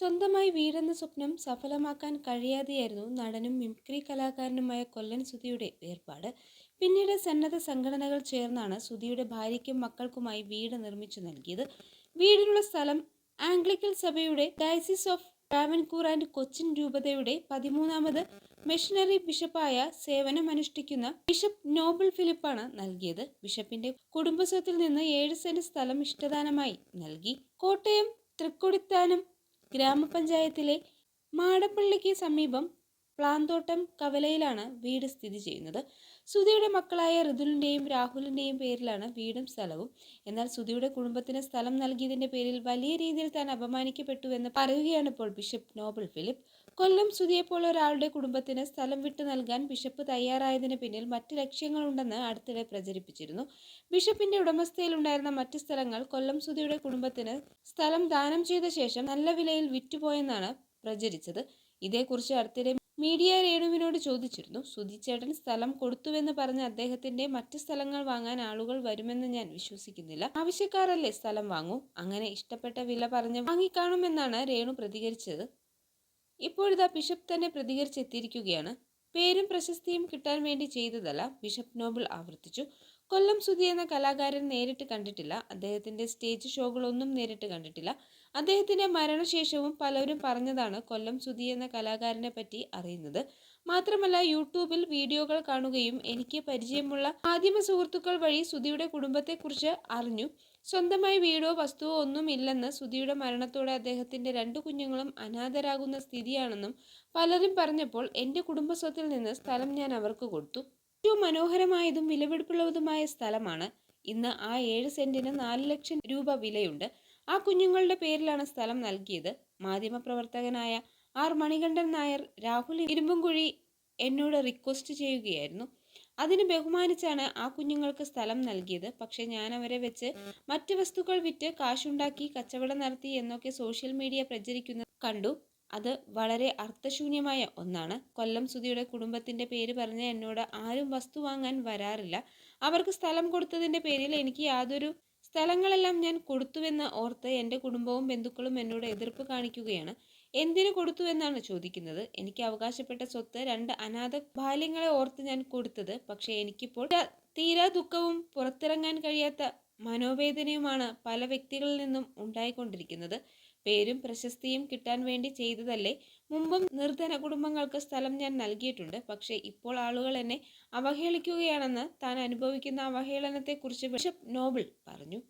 സ്വന്തമായി വീടെന്ന സ്വപ്നം സഫലമാക്കാൻ കഴിയാതെയായിരുന്നു നടനും മിമിക്രി കലാകാരനുമായ കൊല്ലൻ സുധിയുടെ വേർപാട്. പിന്നീട് സന്നദ്ധ സംഘടനകൾ ചേർന്നാണ് സുധിയുടെ ഭാര്യയ്ക്കും മക്കൾക്കുമായി വീട് നിർമ്മിച്ചു നൽകിയത്. വീടിനുള്ള സ്ഥലം ആംഗ്ലിക്കൽ സഭയുടെ diocese of Travancore and Cochin രൂപതയുടെ പതിമൂന്നാമത് മിഷണറി ബിഷപ്പായ സേവനം അനുഷ്ഠിക്കുന്ന ബിഷപ്പ് നോബിൾ ഫിലിപ്പാണ് നൽകിയത്. ബിഷപ്പിന്റെ കുടുംബസ്വത്തിൽ നിന്ന് ഏഴ് സെന്റ് സ്ഥലം ഇഷ്ടദാനമായി നൽകി. കോട്ടയം തൃക്കൊടിത്താനം ഗ്രാമപഞ്ചായത്തിലെ മാടപ്പള്ളിക്ക് സമീപം പ്ലാന്തോട്ടം കവലയിലാണ് വീട് സ്ഥിതി ചെയ്യുന്നത്. സുധിയുടെ മക്കളായ ഋതുലിന്റെയും രാഹുലിന്റെയും പേരിലാണ് വീടും സ്ഥലവും. എന്നാൽ സുധിയുടെ കുടുംബത്തിന് സ്ഥലം നൽകിയതിന്റെ പേരിൽ വലിയ രീതിയിൽ താൻ അപമാനിക്കപ്പെട്ടുവെന്ന് പറയുകയാണ് ഇപ്പോൾ ബിഷപ്പ് നോബൽ ഫിലിപ്പ്. കൊല്ലം സുധിയെപ്പോലെ ഒരാളുടെ കുടുംബത്തിന് സ്ഥലം വിട്ടു നൽകാൻ ബിഷപ്പ് തയ്യാറായതിന് പിന്നിൽ മറ്റ് ലക്ഷ്യങ്ങളുണ്ടെന്ന് അടുത്തിടെ പ്രചരിപ്പിച്ചിരുന്നു. ബിഷപ്പിന്റെ ഉടമസ്ഥയിലുണ്ടായിരുന്ന മറ്റ് സ്ഥലങ്ങൾ കൊല്ലം സുധിയുടെ കുടുംബത്തിന് സ്ഥലം ദാനം ചെയ്ത ശേഷം നല്ല വിലയിൽ വിറ്റുപോയെന്നാണ് പ്രചരിച്ചത്. ഇതേക്കുറിച്ച് അടുത്തിടെ മീഡിയ രേണുവിനോട് ചോദിച്ചിരുന്നു സുധിച്ചേട്ടൻ സ്ഥലം കൊടുത്തുവെന്ന് പറഞ്ഞ അദ്ദേഹത്തിന്റെ മറ്റ് സ്ഥലങ്ങൾ വാങ്ങാൻ ആളുകൾ വരുമെന്ന് ഞാൻ വിശ്വസിക്കുന്നില്ല. ആവശ്യക്കാരല്ലേ സ്ഥലം വാങ്ങൂ? അങ്ങനെ ഇഷ്ടപ്പെട്ട വില പറഞ്ഞ് വാങ്ങിക്കാണുമെന്നാണ് രേണു പ്രതികരിച്ചത്. ഇപ്പോഴിതാ ബിഷപ്പ് തന്നെ പ്രതികരിച്ചെത്തിയിരിക്കുകയാണ്. പേരും പ്രശസ്തിയും കിട്ടാൻ വേണ്ടി ചെയ്തതല്ല ബിഷപ്പ് നോബിൾ ആവർത്തിച്ചു. കൊല്ലം സുധി എന്ന കലാകാരൻ നേരിട്ട് കണ്ടിട്ടില്ല. അദ്ദേഹത്തിന്റെ സ്റ്റേജ് ഷോകളൊന്നും നേരിട്ട് കണ്ടിട്ടില്ല. അദ്ദേഹത്തിന്റെ മരണശേഷവും പലരും പറഞ്ഞതാണ് കൊല്ലം സുധി എന്ന കലാകാരനെ പറ്റി അറിയുന്നത്. മാത്രമല്ല യൂട്യൂബിൽ വീഡിയോകൾ കാണുകയും എനിക്ക് പരിചയമുള്ള മാധ്യമ സുഹൃത്തുക്കൾ വഴി സുധിയുടെ കുടുംബത്തെക്കുറിച്ച് അറിഞ്ഞു. സ്വന്തമായി വീടോ വസ്തുവോ ഒന്നും ഇല്ലെന്ന് സുധിയുടെ മരണത്തോടെ അദ്ദേഹത്തിന്റെ രണ്ടു കുഞ്ഞുങ്ങളും അനാഥരാകുന്ന സ്ഥിതിയാണെന്നും പലരും പറഞ്ഞപ്പോൾ എന്റെ കുടുംബസ്വത്തിൽ നിന്ന് സ്ഥലം ഞാൻ അവർക്ക് കൊടുത്തു. ഏറ്റവും മനോഹരമായതും വിലപിടിപ്പുള്ളതുമായ സ്ഥലമാണ്. ഇന്ന് ആ ഏഴ് സെന്റിന് നാല് ലക്ഷം രൂപ വിലയുണ്ട്. ആ കുഞ്ഞുങ്ങളുടെ പേരിലാണ് സ്ഥലം നൽകിയത്. മാധ്യമപ്രവർത്തകനായ ആർ മണികണ്ഠൻ നായർ രാഹുൽ ഇരുമ്പുംകുഴി എന്നോട് റിക്വസ്റ്റ് ചെയ്യുകയായിരുന്നു. അതിന് ബഹുമാനിച്ചാണ് ആ കുഞ്ഞുങ്ങൾക്ക് സ്ഥലം നൽകിയത്. പക്ഷെ ഞാൻ അവരെ വെച്ച് മറ്റ് വസ്തുക്കൾ വിറ്റ് കാശുണ്ടാക്കി കച്ചവടം നടത്തി എന്നൊക്കെ സോഷ്യൽ മീഡിയ പ്രചരിക്കുന്നത് കണ്ടു. അത് വളരെ അർത്ഥശൂന്യമായ ഒന്നാണ്. കൊല്ലം സുധിയുടെ കുടുംബത്തിന്റെ പേര് പറഞ്ഞ എന്നോട് ആരും വസ്തു വാങ്ങാൻ വരാറില്ല. അവർക്ക് സ്ഥലം കൊടുത്തതിന്റെ പേരിൽ എനിക്ക് യാതൊരു സ്ഥലങ്ങളെല്ലാം ഞാൻ കൊടുത്തുവെന്ന് ഓർത്ത് എന്റെ കുടുംബവും ബന്ധുക്കളും എന്നോട് എതിർപ്പ് കാണിക്കുകയാണ്. എന്തിനു കൊടുത്തു എന്നാണ് ചോദിക്കുന്നത്. എനിക്ക് അവകാശപ്പെട്ട സ്വത്ത് രണ്ട് അനാഥ ബാല്യങ്ങളെ ഓർത്ത് ഞാൻ കൊടുത്തത്. പക്ഷേ എനിക്കിപ്പോൾ തീരാ ദുഃഖവും പുറത്തിറങ്ങാൻ കഴിയാത്ത മനോവേദനയുമാണ് പല വ്യക്തികളിൽ നിന്നും ഉണ്ടായിക്കൊണ്ടിരിക്കുന്നത്. പേരും പ്രശസ്തിയും കിട്ടാൻ വേണ്ടി ചെയ്തതല്ലേ? മുമ്പും നിർധന കുടുംബങ്ങൾക്ക് സ്ഥലം ഞാൻ നൽകിയിട്ടുണ്ട്. പക്ഷേ ഇപ്പോൾ ആളുകൾ എന്നെ അവഹേളിക്കുകയാണെന്ന് താൻ അനുഭവിക്കുന്ന അവഹേളനത്തെക്കുറിച്ച് ബിഷപ്പ് നോബിൾ പറഞ്ഞു.